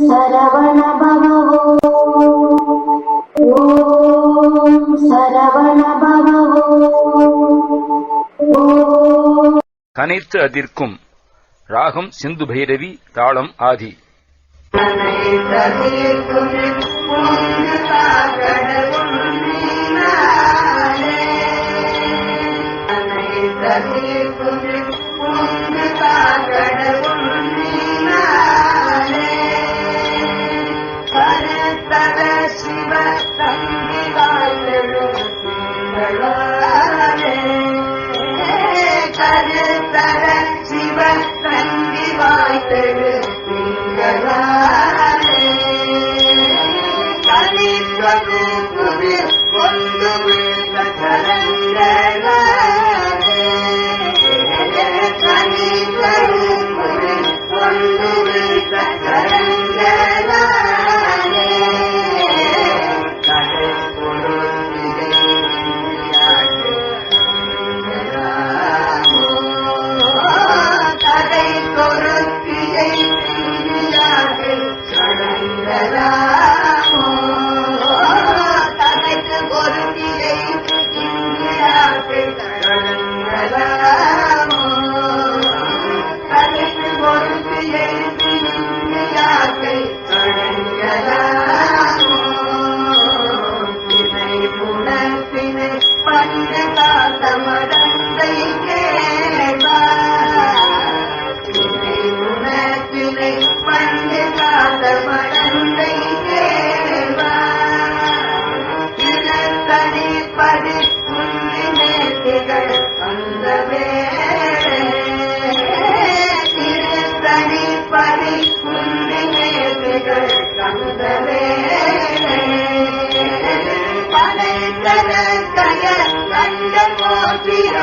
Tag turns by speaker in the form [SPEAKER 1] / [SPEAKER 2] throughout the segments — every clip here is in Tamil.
[SPEAKER 1] சரவண பவோ ஓம் சரவண பவோ
[SPEAKER 2] கனைத்து அதிர்க்கும் ராகம் சிந்து பைரவி தாளம் ஆதி.
[SPEAKER 3] சிவ கருத்தர சிவ தங்கி வாய்த்தெழு கலிப்பது கொண்டு வீழ்ந்த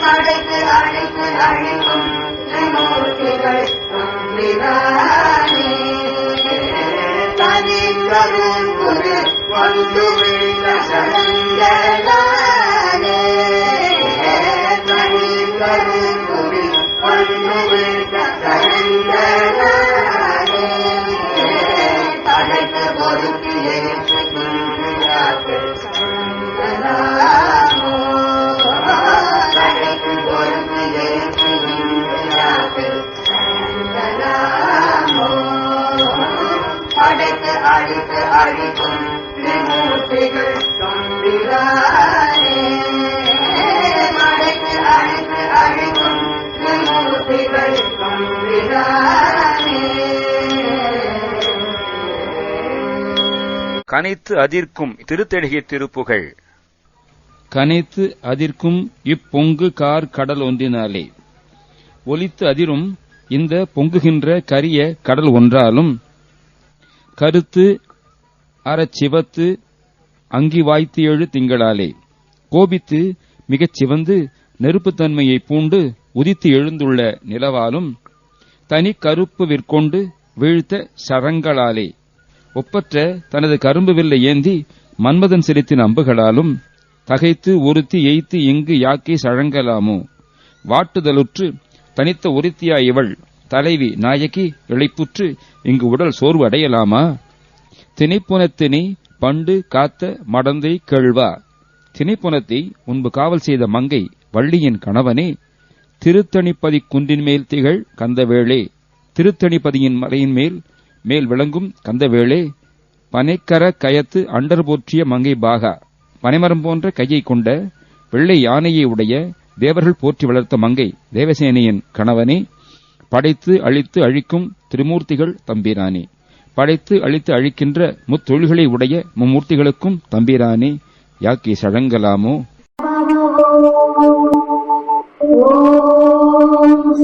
[SPEAKER 3] படைத்து அழித்து அழிக்கும் திருமூர்த்திகள் மந்திரானே தனி கருங்குரு வந்து வீழ்ந்த சடங்களானே தனி கருங்குரு வந்து வீழ்ந்த சடங்களானே படைத்து அழித்து அழிக்கும் திருமூர்த்திகள் தம்பிரானே படைத்து அழித்து அழிக்கும் திருமூர்த்திகள் தம்பிரானே
[SPEAKER 2] கனைத்து அதிர்க்கும் திருத்தணிகை திருப்புகழ்.
[SPEAKER 4] கனைத்து அதிர்க்கும் இப்பொங்கு கார் கடல் ஒன்றினாலே. ஒலித்து அதிரும் இந்த பொங்குகின்ற கரிய கடல் ஒன்றாலும் கருத்து அறச்சிவத்து அங்கி வாய்த்து எழு திங்களாலே. கோபித்து மிகச் சிவந்து நெருப்புத்தன்மையை பூண்டு உதித்து எழுந்துள்ள நிலவாலும் தனி கருப்பு விற்கொண்டு வீழ்த்த சரங்களாலே. ஒப்பற்ற தனது கரும்பு வில்லை ஏந்தி மன்மதன் செலுத்தின அம்புகளாலும் தகைத்து ஒருத்தி எய்த்து இங்கு யாக்கி சழங்கலாமோ? வாட்டுதலுற்று தனித்த ஒருத்தியா இவள் தலைவி நாயகி இழைப்புற்று இங்கு உடல் சோர்வு அடையலாமா திணைப்புனத்தினை பண்டு காத்த மடந்தை கேழ்வா திணைப்புனத்தை முன்பு காவல் செய்த மங்கை வள்ளியின் கணவனே திருத்தணிப்பதி குன்றின் மேல் திகழ் கந்தவேளே. திருத்தணிப்பதியின் மலையின் மேல் மேல் விளங்கும் கந்தவேளே. பனைக்கர கயத்து அண்டர் போற்றிய மங்கை பாகா. பனைமரம் போன்ற கையை கொண்ட வெள்ளை யானையை உடைய தேவர்கள் போற்றி வளர்த்த மங்கை தேவசேனையின் கணவனே படைத்து அழித்து அழிக்கும் திருமூர்த்திகள் தம்பிரானே. படைத்து அழித்து அழிக்கின்ற முத்தொழில்களை உடைய மும்மூர்த்திகளுக்கும் தம்பிரானே. யாக்கி சழங்கலாமோ
[SPEAKER 1] ஓம்